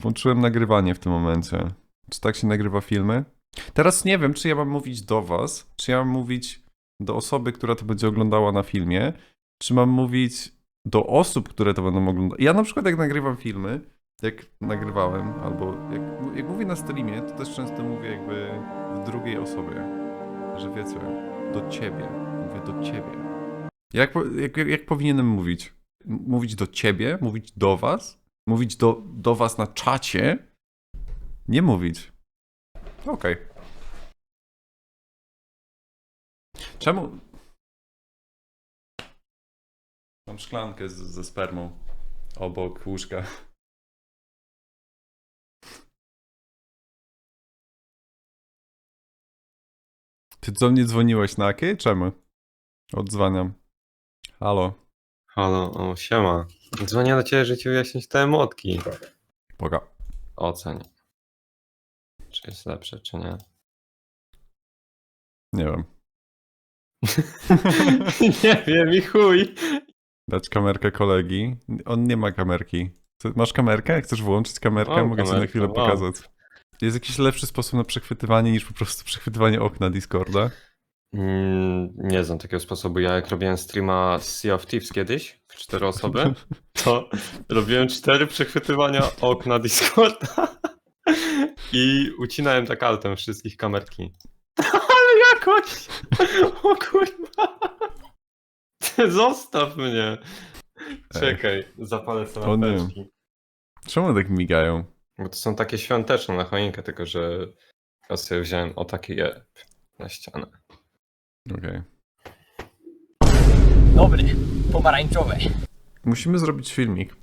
Włączyłem nagrywanie w tym momencie. Czy tak się nagrywa filmy? Teraz nie wiem, czy ja mam mówić do was, czy ja mam mówić do osoby, która to będzie oglądała na filmie, czy mam mówić do osób, które to będą oglądać. Ja na przykład jak nagrywam filmy, jak nagrywałem, albo jak, jak mówię na streamie, to też często mówię jakby w drugiej osobie, że wiecie, do ciebie, mówię do ciebie. Jak, jak, jak, powinienem mówić? Mówić do ciebie, mówić do was, mówić do, do was na czacie, nie mówić. Okej. Czemu? Mam szklankę z, ze spermą obok łóżka. Ty do mnie dzwoniłeś na jakie? Czemu? Odzwaniam. Halo. Halo, o, siema. Dzwonię do ciebie, żeby ci wyjaśnić te emotki. Poga. Oceń. Czy jest lepsze, czy nie? Nie wiem. nie wiem i chuj. Dać kamerkę kolegi. On nie ma kamerki. Ty masz kamerkę? Chcesz włączyć kamerkę? Mam Mogę ci na kamerkę, chwilę mam. pokazać. Jest jakiś lepszy sposób na przechwytywanie niż po prostu przechwytywanie okna Discorda? Mm, nie znam takiego sposobu. Ja jak robiłem streama z Sea of Thieves kiedyś, w cztery osoby, to robiłem cztery przechwytywania okna Discorda i ucinałem tak altem wszystkich kamerki. Ale jakoś! O kurwa! Zostaw mnie! Czekaj, zapalę sobie lampeczki. Czemu one tak migają? Bo to są takie świąteczne na choinkę, tylko że ja sobie wziąłem o takie je na ścianę. Okej. Dobry, pomarańczowe. Musimy zrobić filmik.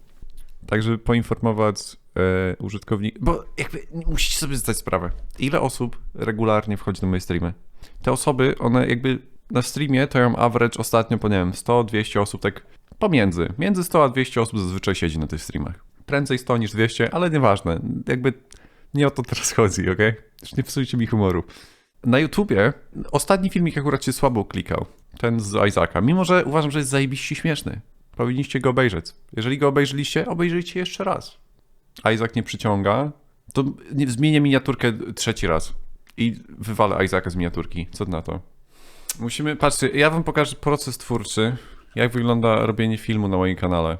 Tak, żeby poinformować e, użytkowników. Bo jakby musicie sobie zdać sprawę, ile osób regularnie wchodzi na moje streamy. Te osoby, one jakby na streamie to ja mam average ostatnio po nie wiem, 100-200 osób, tak pomiędzy. Między 100 a 200 osób zazwyczaj siedzi na tych streamach. Prędzej 100 niż 200, ale nieważne. Jakby nie o to teraz chodzi, ok? Już nie psujcie mi humoru. Na YouTubie ostatni filmik akurat się słabo klikał. Ten z Isaaca. Mimo, że uważam, że jest zajebiście śmieszny. Powinniście go obejrzeć. Jeżeli go obejrzeliście, obejrzyjcie jeszcze raz. Isaac nie przyciąga, to zmienię miniaturkę trzeci raz. I wywalę Isaaca z miniaturki. Co na to? Musimy, patrzcie, ja wam pokażę proces twórczy, jak wygląda robienie filmu na moim kanale.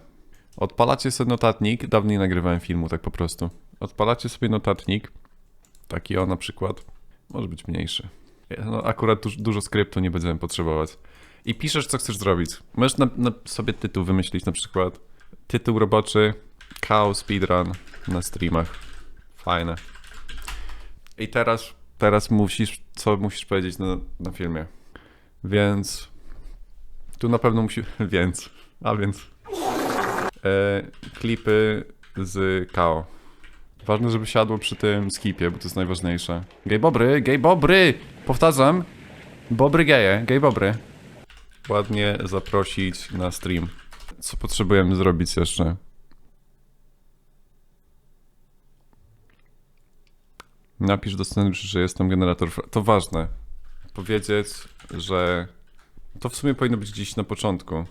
Odpalacie sobie notatnik, dawniej nie nagrywałem filmu tak po prostu. Odpalacie sobie notatnik, taki o na przykład, może być mniejszy. No, akurat duż, dużo skryptu nie będziemy potrzebować. I piszesz, co chcesz zrobić. Możesz na, na sobie tytuł wymyślić, na przykład tytuł roboczy KO Speedrun na streamach. Fajne. I teraz, teraz musisz, co musisz powiedzieć na, na filmie. Więc tu na pewno musi, więc, a więc e, klipy z KO. Ważne, żeby siadło przy tym skipie, bo to jest najważniejsze. Gej bobry, gej bobry! Powtarzam, bobry geje, gej bobry. Ładnie zaprosić na stream. Co potrzebujemy zrobić jeszcze? Napisz do scenariusza, że jestem generator. To ważne. Powiedzieć, że to w sumie powinno być gdzieś na początku.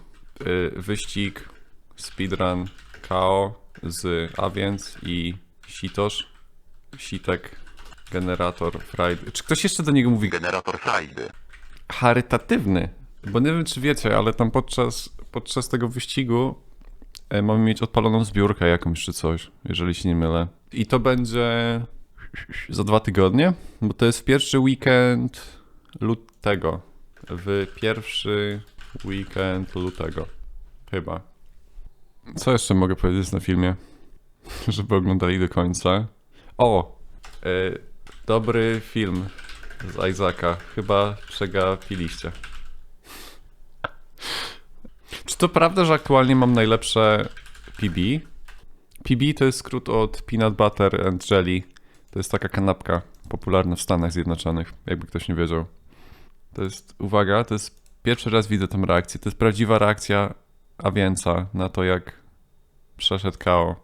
Y, Wyścig, speedrun, KO z A więc i Sitosz. Sitek, generator, Friday. Czy ktoś jeszcze do niego mówi Generator frajdy. charytatywny. Bo nie wiem, czy wiecie, ale tam podczas, podczas tego wyścigu e, mamy mieć odpaloną zbiórkę jakąś czy coś, jeżeli się nie mylę. I to będzie za dwa tygodnie, bo to jest pierwszy weekend lutego. W pierwszy weekend lutego. Chyba. Co jeszcze mogę powiedzieć na filmie? Żeby oglądali do końca. O! E, dobry film z Isaaca. Chyba przegapiliście. Czy to prawda, że aktualnie mam najlepsze PB? PB to jest skrót od Peanut Butter and Jelly. To jest taka kanapka popularna w Stanach Zjednoczonych, jakby ktoś nie wiedział. To jest, uwaga, to jest pierwszy raz widzę tą reakcję. To jest prawdziwa reakcja Awięca na to, jak przeszedł KO.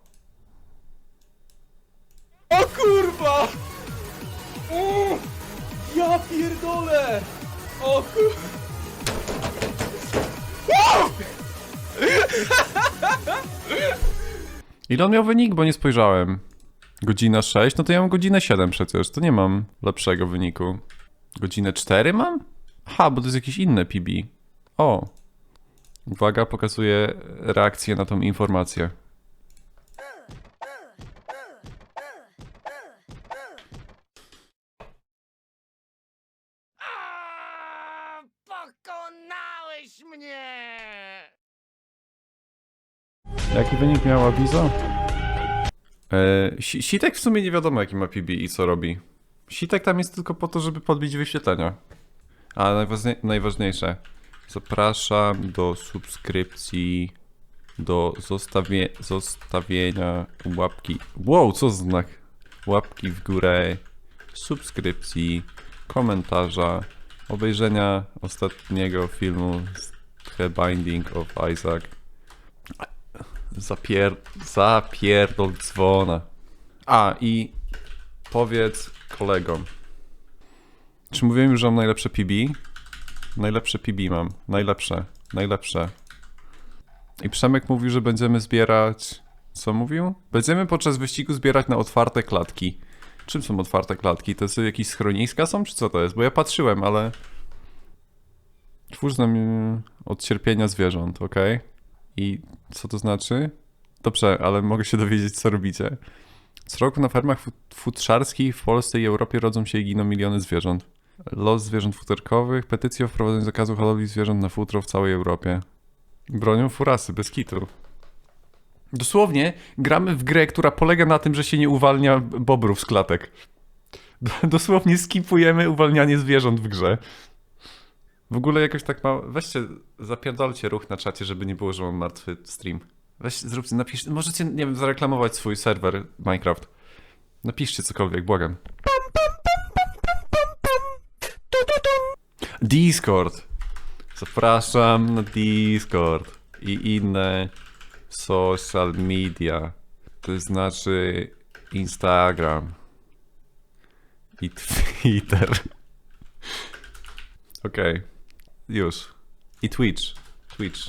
O kurwa! Mm, ja pierdolę! O kur... Ile on miał wynik, bo nie spojrzałem. Godzina 6? No to ja mam godzinę 7 przecież, to nie mam lepszego wyniku. Godzinę 4 mam? Aha, bo to jest jakieś inne PB. O. Uwaga, pokazuje reakcję na tą informację. Mnie! Jaki wynik miała Wizo? E, Si- Sitek w sumie nie wiadomo jaki ma PB i co robi. Sitek tam jest tylko po to, żeby podbić wyświetlenia. A najważniej, najważniejsze. Zapraszam do subskrypcji, do zostawie, zostawienia łapki. Wow, co za znak? Łapki w górę, subskrypcji, komentarza, obejrzenia ostatniego filmu z The Binding of Isaac. Zapier... Zapierdol dzwona. A, i powiedz kolegom. Czy mówiłem już, że mam najlepsze PB? Najlepsze PB mam. Najlepsze. Najlepsze. I Przemek mówił, że będziemy zbierać... Co mówił? Będziemy podczas wyścigu zbierać na otwarte klatki. Czym są otwarte klatki? To są jakieś schroniska są, czy co to jest? Bo ja patrzyłem, ale... Twórz nam od cierpienia zwierząt, okej? I co to znaczy? Dobrze, ale mogę się dowiedzieć, co robicie. Co roku na fermach fu- futrzarskich w Polsce i Europie rodzą się i giną miliony zwierząt. Los zwierząt futerkowych, petycja o wprowadzeniu zakazu hodowli zwierząt na futro w całej Europie. Bronią furasy, bez kitu. Dosłownie gramy w grę, która polega na tym, że się nie uwalnia bobrów z klatek. Dosłownie skipujemy uwalnianie zwierząt w grze. W ogóle jakoś tak ma... Weźcie, zapierdolcie ruch na czacie, żeby nie było, że mam martwy stream. Weź, zróbcie, napisz... Możecie, nie wiem, zareklamować swój serwer Minecraft. Napiszcie cokolwiek, błagam. Discord. Zapraszam na Discord i inne social media. To znaczy Instagram i Twitter. Okej. Już. I Twitch. Twitch.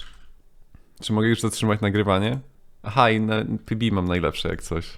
Czy mogę już zatrzymać nagrywanie? Aha, i na PB mam najlepsze jak coś.